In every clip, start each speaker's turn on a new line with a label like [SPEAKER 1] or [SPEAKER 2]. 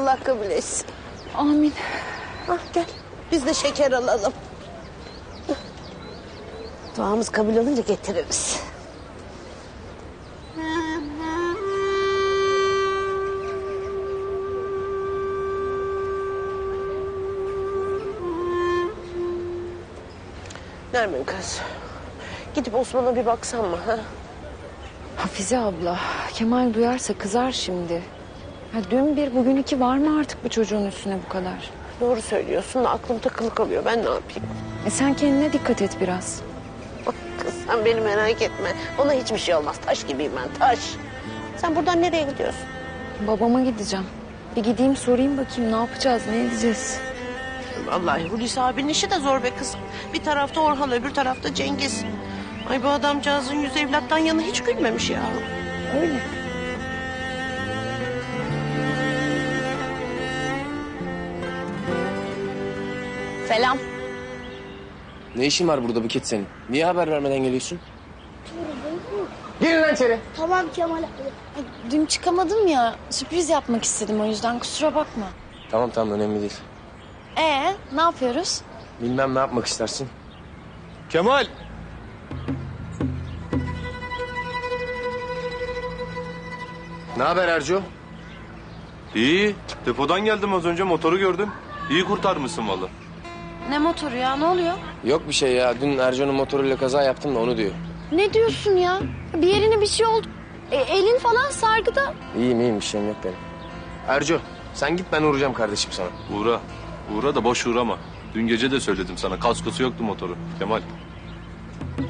[SPEAKER 1] Allah kabul etsin.
[SPEAKER 2] Amin.
[SPEAKER 1] Ah gel. Biz de şeker alalım. Duamız kabul olunca getiririz. Nermin kız. Gidip Osman'a bir baksan mı? Ha?
[SPEAKER 2] Hafize abla, Kemal duyarsa kızar şimdi. Ha, dün bir, bugün iki var mı artık bu çocuğun üstüne bu kadar?
[SPEAKER 1] Doğru söylüyorsun aklım takılı kalıyor. Ben ne yapayım?
[SPEAKER 2] E sen kendine dikkat et biraz.
[SPEAKER 1] Kız sen beni merak etme. Ona hiçbir şey olmaz. Taş gibiyim ben taş. Sen buradan nereye gidiyorsun?
[SPEAKER 2] Babama gideceğim. Bir gideyim sorayım bakayım ne yapacağız, ne edeceğiz?
[SPEAKER 1] Vallahi Hulusi abinin işi de zor be kızım. Bir tarafta Orhan öbür tarafta Cengiz. Ay bu adamcağızın yüz evlattan yanı hiç gülmemiş ya.
[SPEAKER 2] Öyle. Selam.
[SPEAKER 3] Ne işin var burada Buket senin? Niye haber vermeden geliyorsun? Girin lan içeri.
[SPEAKER 4] Tamam Kemal abi.
[SPEAKER 2] Dün çıkamadım ya. Sürpriz yapmak istedim o yüzden kusura bakma.
[SPEAKER 3] Tamam tamam önemli değil.
[SPEAKER 2] Ee, ne yapıyoruz?
[SPEAKER 3] Bilmem ne yapmak istersin. Kemal! Ne haber Erco?
[SPEAKER 5] İyi. Depodan geldim az önce motoru gördüm. İyi kurtarmışsın valla.
[SPEAKER 2] Ne motoru ya ne oluyor?
[SPEAKER 3] Yok bir şey ya. Dün Erco'nun motoruyla kaza yaptım da onu diyor.
[SPEAKER 4] Ne diyorsun ya? Bir yerine bir şey oldu. E, elin falan sargıda.
[SPEAKER 3] İyiyim iyiyim bir şeyim yok benim. Erco sen git ben uğrayacağım kardeşim sana.
[SPEAKER 5] Uğra. Uğra da boş uğrama. Dün gece de söyledim sana. Kaskosu yoktu motoru. Kemal.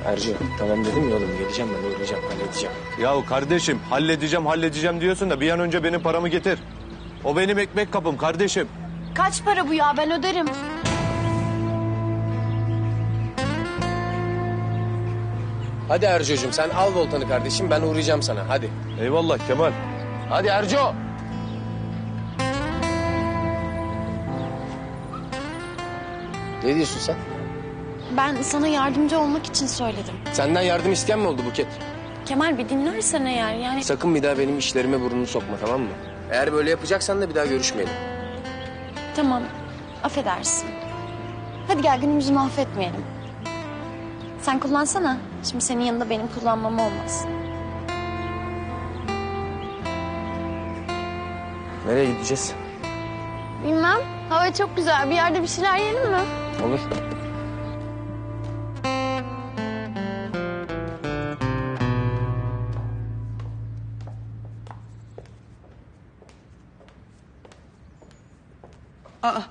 [SPEAKER 3] Erco tamam dedim ya oğlum geleceğim ben uğrayacağım halledeceğim.
[SPEAKER 5] Yahu kardeşim halledeceğim halledeceğim diyorsun da bir an önce benim paramı getir. O benim ekmek kapım kardeşim.
[SPEAKER 4] Kaç para bu ya ben öderim.
[SPEAKER 3] Hadi Erco'cum sen al voltanı kardeşim ben uğrayacağım sana hadi.
[SPEAKER 5] Eyvallah Kemal.
[SPEAKER 3] Hadi Erco. Ne diyorsun sen?
[SPEAKER 4] Ben sana yardımcı olmak için söyledim.
[SPEAKER 3] Senden yardım isteyen mi oldu Buket?
[SPEAKER 4] Kemal bir dinlersen eğer yani.
[SPEAKER 3] Sakın bir daha benim işlerime burnunu sokma tamam mı? Eğer böyle yapacaksan da bir daha görüşmeyelim.
[SPEAKER 4] Tamam affedersin. Hadi gel günümüzü mahvetmeyelim. Sen kullansana. Şimdi senin yanında benim kullanmam olmaz.
[SPEAKER 3] Nereye gideceğiz?
[SPEAKER 4] Bilmem. Hava çok güzel. Bir yerde bir şeyler yiyelim mi?
[SPEAKER 3] Olur.
[SPEAKER 6] Aa,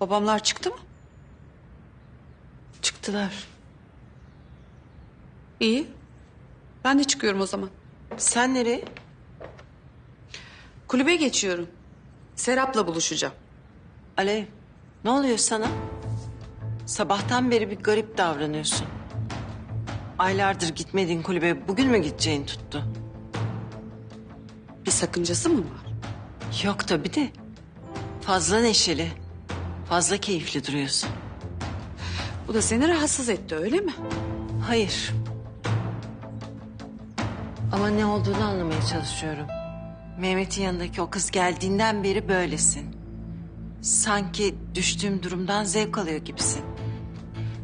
[SPEAKER 6] babamlar çıktı mı?
[SPEAKER 1] Çıktılar.
[SPEAKER 6] İyi. Ben de çıkıyorum o zaman.
[SPEAKER 1] Sen nereye?
[SPEAKER 6] Kulübe geçiyorum. Serap'la buluşacağım.
[SPEAKER 7] Alev, ne oluyor sana? Sabahtan beri bir garip davranıyorsun. Aylardır gitmediğin kulübe bugün mü gideceğin tuttu?
[SPEAKER 6] Bir sakıncası mı var?
[SPEAKER 7] Yok tabii de. Fazla neşeli, fazla keyifli duruyorsun.
[SPEAKER 6] Bu da seni rahatsız etti öyle mi?
[SPEAKER 7] Hayır. Ama ne olduğunu anlamaya çalışıyorum. Mehmet'in yanındaki o kız geldiğinden beri böylesin. Sanki düştüğüm durumdan zevk alıyor gibisin.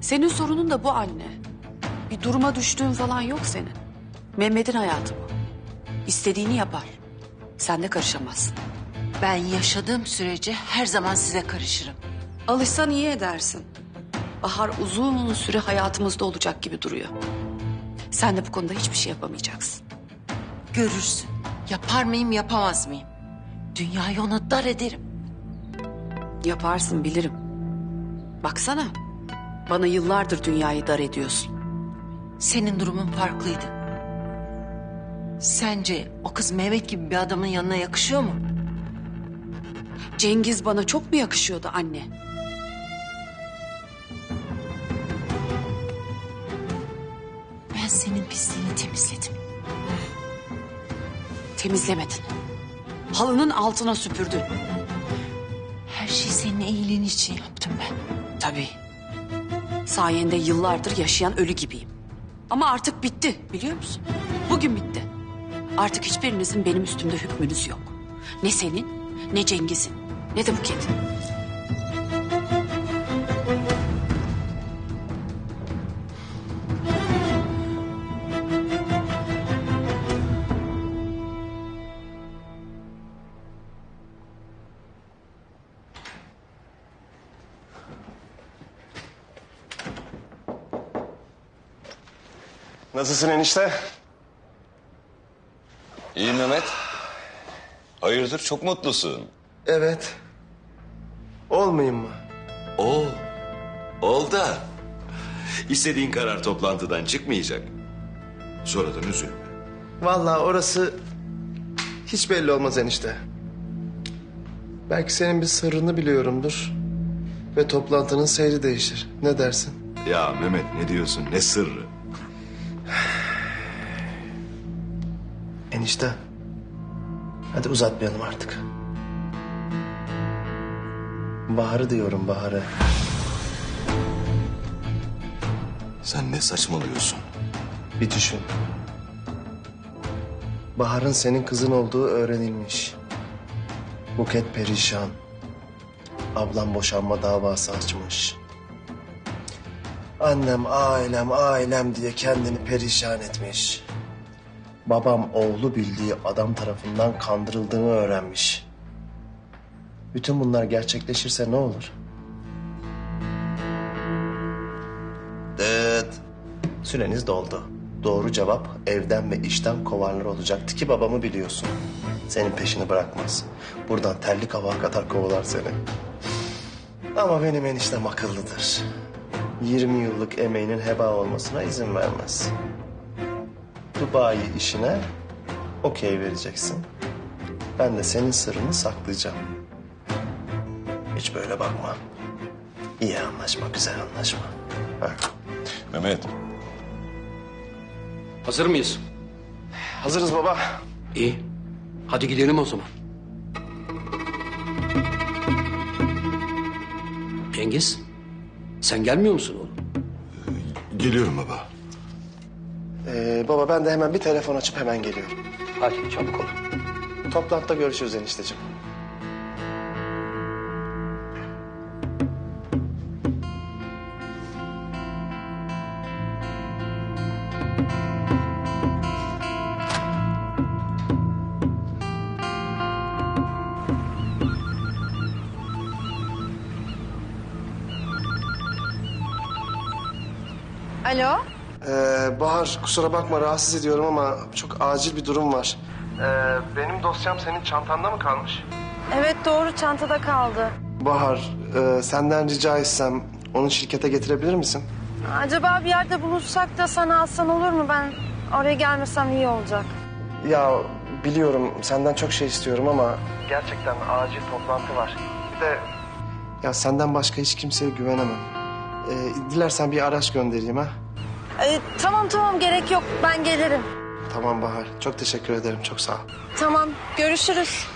[SPEAKER 6] Senin sorunun da bu anne. Bir duruma düştüğün falan yok senin. Mehmet'in hayatı bu. İstediğini yapar. Sen de karışamazsın.
[SPEAKER 7] Ben yaşadığım sürece her zaman size karışırım.
[SPEAKER 6] Alışsan iyi edersin. Bahar uzun süre hayatımızda olacak gibi duruyor. Sen de bu konuda hiçbir şey yapamayacaksın.
[SPEAKER 7] Görürsün. Yapar mıyım, yapamaz mıyım? Dünyayı ona dar ederim.
[SPEAKER 6] Yaparsın bilirim. Baksana. Bana yıllardır dünyayı dar ediyorsun.
[SPEAKER 7] Senin durumun farklıydı. Sence o kız Mehmet gibi bir adamın yanına yakışıyor mu?
[SPEAKER 6] Cengiz bana çok mu yakışıyordu anne?
[SPEAKER 7] Ben senin pisliğini temizledim.
[SPEAKER 6] Temizlemedin. Halının altına süpürdün.
[SPEAKER 7] Her şeyi senin iyiliğin için yaptım ben.
[SPEAKER 6] Tabii. Sayende yıllardır yaşayan ölü gibiyim. Ama artık bitti biliyor musun? Bugün bitti. Artık hiçbirinizin benim üstümde hükmünüz yok. Ne senin Ne Cengiz'in ne de Buket'in.
[SPEAKER 8] Nasılsın enişte?
[SPEAKER 9] İyi Mehmet. Hayırdır çok mutlusun.
[SPEAKER 8] Evet. Olmayayım mı?
[SPEAKER 9] Ol. Ol da. İstediğin karar toplantıdan çıkmayacak. Sonradan üzülme.
[SPEAKER 8] Vallahi orası hiç belli olmaz enişte. Belki senin bir sırrını biliyorumdur. Ve toplantının seyri değişir. Ne dersin?
[SPEAKER 9] Ya Mehmet ne diyorsun ne sırrı?
[SPEAKER 8] Enişte. Hadi uzatmayalım artık. Baharı diyorum Baharı.
[SPEAKER 9] Sen ne saçmalıyorsun?
[SPEAKER 8] Bir düşün. Bahar'ın senin kızın olduğu öğrenilmiş. Buket perişan. Ablam boşanma davası açmış. Annem ailem ailem diye kendini perişan etmiş. Babam oğlu bildiği adam tarafından kandırıldığını öğrenmiş. Bütün bunlar gerçekleşirse ne olur? Dıt. Süreniz doldu. Doğru cevap evden ve işten kovanlar olacaktı ki babamı biliyorsun. Senin peşini bırakmaz. Buradan terlik hava kadar kovalar seni. Ama benim eniştem akıllıdır. 20 yıllık emeğinin heba olmasına izin vermez. Dubai işine okey vereceksin. Ben de senin sırrını saklayacağım. Hiç böyle bakma. İyi anlaşma, güzel anlaşma. Ha.
[SPEAKER 9] Mehmet
[SPEAKER 10] Hazır mıyız?
[SPEAKER 8] Hazırız baba.
[SPEAKER 10] İyi. Hadi gidelim o zaman. Cengiz, sen gelmiyor musun oğlum?
[SPEAKER 9] geliyorum baba.
[SPEAKER 8] Ee, baba ben de hemen bir telefon açıp hemen geliyorum.
[SPEAKER 10] Hadi çabuk ol.
[SPEAKER 8] Toplantıda görüşürüz enişteciğim.
[SPEAKER 2] Alo?
[SPEAKER 8] Ee, Bahar kusura bakma rahatsız ediyorum ama çok acil bir durum var. Ee, benim dosyam senin çantanda mı kalmış?
[SPEAKER 11] Evet doğru çantada kaldı.
[SPEAKER 8] Bahar e, senden rica etsem onu şirkete getirebilir misin?
[SPEAKER 11] Acaba bir yerde buluşsak da sana alsan olur mu? Ben oraya gelmesem iyi olacak.
[SPEAKER 8] Ya biliyorum senden çok şey istiyorum ama... Gerçekten acil toplantı var. Bir de... Ya senden başka hiç kimseye güvenemem. Ee, dilersen bir araç göndereyim ha.
[SPEAKER 11] Ee, tamam tamam gerek yok ben gelirim.
[SPEAKER 8] Tamam Bahar. Çok teşekkür ederim. Çok sağ ol.
[SPEAKER 11] Tamam görüşürüz.